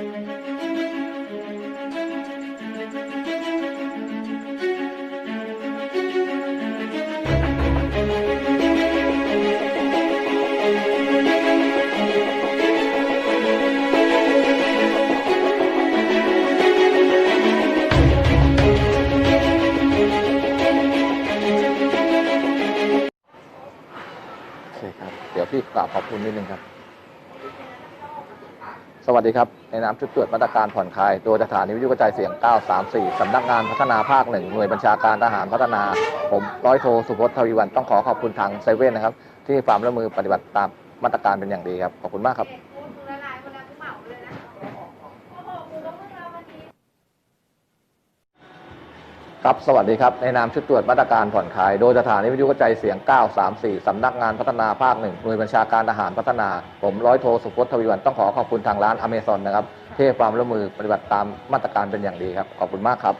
โอเคครับ เดี๋ยวพี่กล่าวขอบคุณนิดนึงครับ สวัสดีครับ ในนามชุดตรวจมาตรการผ่อนคลาย ตัวสถานีวิทยุกระจายเสียง 934 สำนักงานพัฒนาภาคหนึ่งหน่วยบัญชาการทหารพัฒนา ผมร้อยโทสุพจน์ทวีวันต้องขอขอบคุณทางเซเว่นนะครับ ที่ความร่วมมือปฏิบัติตามมาตรการเป็นอย่างดีครับ ขอบคุณมากครับ ละลายหมดแล้วกูเหมาเลยนะโอ้โหกูก็เพิ่งเอาวันนี้ ครับ สวัสดีครับ ในนามชุดตรวจมาตรการผ่อนคลาย โดยสถานีวิทยุกระจายเสียง 934 สำนักงานพัฒนาภาคหนึ่งหน่วยบัญชาการทหารพัฒนา ผมร้อยโทสุพจน์ทวีวันต้องขอขอบคุณทางร้านอเมซอนนะครับที่ให้ความร่วมมือปฏิบัติตามมาตรการเป็นอย่างดีครับ ขอบคุณมากครับ